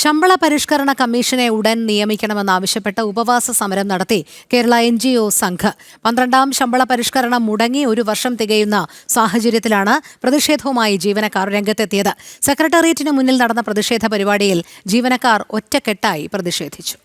ശമ്പള പരിഷ്കരണ കമ്മീഷനെ ഉടൻ നിയമിക്കണമെന്നാവശ്യപ്പെട്ട് ഉപവാസ സമരം നടത്തി Kerala N G O Sangh. പന്ത്രണ്ടാം ശമ്പള പരിഷ്കരണം മുടങ്ങി ഒരു വർഷം തികയുന്ന സാഹചര്യത്തിലാണ് പ്രതിഷേധവുമായി ജീവനക്കാർ രംഗത്തെത്തിയത്. സെക്രട്ടേറിയറ്റിന് മുന്നിൽ നടന്ന പ്രതിഷേധ പരിപാടിയിൽ ജീവനക്കാർ ഒറ്റക്കെട്ടായി പ്രതിഷേധിച്ചു.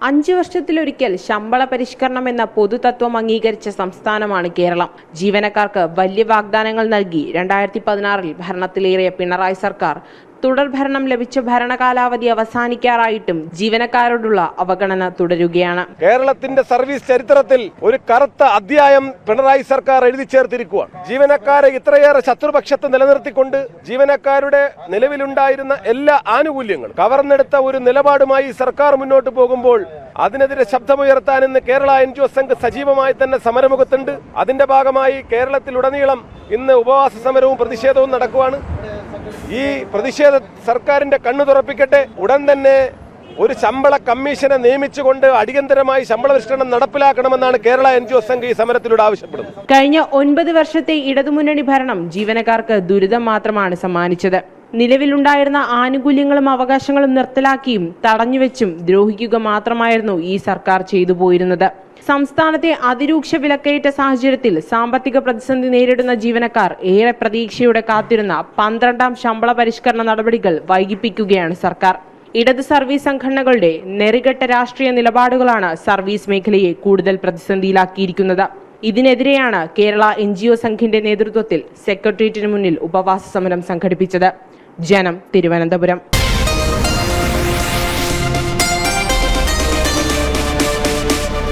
അഞ്ചു വർഷത്തിലൊരിക്കൽ ശമ്പള പരിഷ്കരണം എന്ന പൊതുതത്വം അംഗീകരിച്ച സംസ്ഥാനമാണ് കേരളം. ജീവനക്കാർക്ക് വലിയ വാഗ്ദാനങ്ങൾ നൽകി രണ്ടായിരത്തി പതിനാറിൽ ഭരണത്തിലേറിയ പിണറായി സർക്കാർ തുടർ ഭരണം ലഭിച്ച ഭരണകാലാവധി അവസാനിക്കാറായിട്ടും ജീവനക്കാരോടുള്ള അവഗണന തുടരുകയാണ്. കേരളത്തിന്റെ സർവീസ് ചരിത്രത്തിൽ ഒരു കറുത്ത അധ്യായം പിണറായി സർക്കാർ എഴുതി ചേർത്തിരിക്കുകയാണ് ജീവനക്കാരെ ഇത്രയേറെ ശത്രുപക്ഷത്ത് നിലനിർത്തിക്കൊണ്ട് ജീവനക്കാരുടെ നിലവിലുണ്ടായിരുന്ന എല്ലാ ആനുകൂല്യങ്ങളും കവർന്നെടുത്ത ഒരു നിലപാടുമായി സർക്കാർ മുന്നോട്ട് പോകുമ്പോൾ അതിനെതിരെ ശബ്ദമുയർത്താൻ ഇന്ന് Kerala N G O Sangh സജീവമായി തന്നെ സമരമുഖത്തുണ്ട്. അതിന്റെ ഭാഗമായി കേരളത്തിലുടനീളം ഇന്ന് ഉപവാസ സമരവും പ്രതിഷേധവും നടക്കുവാണ്. ഈ പ്രതിഷേധ സർക്കാരിന്റെ കണ്ണു തുറപ്പിക്കട്ടെ. ഉടൻ തന്നെ ഒരു ശമ്പള കമ്മീഷനെ നിയമിച്ചുകൊണ്ട് അടിയന്തരമായി ശമ്പള പരിഷ്കരണം നടപ്പിലാക്കണമെന്നാണ് കേരള എൻ ജി ഒ സംഘം ഈ സമരത്തിലൂടെ ആവശ്യപ്പെടുന്നത്. കഴിഞ്ഞ ഒൻപത് വർഷത്തെ ഇടതുമുന്നണി ഭരണം ജീവനക്കാർക്ക് ദുരിതം മാത്രമാണ് സമ്മാനിച്ചത്. നിലവിലുണ്ടായിരുന്ന ആനുകൂല്യങ്ങളും അവകാശങ്ങളും നിർത്തലാക്കിയും തടഞ്ഞുവെച്ചും ദ്രോഹിക്കുക മാത്രമായിരുന്നു ഈ സർക്കാർ ചെയ്തു പോയിരുന്നത്. സംസ്ഥാനത്തെ അതിരൂക്ഷ വിലക്കയറ്റ സാഹചര്യത്തിൽ സാമ്പത്തിക പ്രതിസന്ധി നേരിടുന്ന ജീവനക്കാർ ഏറെ പ്രതീക്ഷയോടെ കാത്തിരുന്ന പന്ത്രണ്ടാം ശമ്പള പരിഷ്കരണ നടപടികൾ വൈകിപ്പിക്കുകയാണ് സർക്കാർ. ഇടത് സർവീസ് സംഘടനകളുടെ നെറികെട്ട രാഷ്ട്രീയ നിലപാടുകളാണ് സർവീസ് മേഖലയെ കൂടുതൽ പ്രതിസന്ധിയിലാക്കിയിരിക്കുന്നത്. ഇതിനെതിരെയാണ് കേരള എൻ ജി ഒ സംഘിന്റെ നേതൃത്വത്തിൽ സെക്രട്ടേറിയറ്റിന് മുന്നിൽ ഉപവാസ സമരം സംഘടിപ്പിച്ചത്. ജനം തിരുവനന്തപുരം.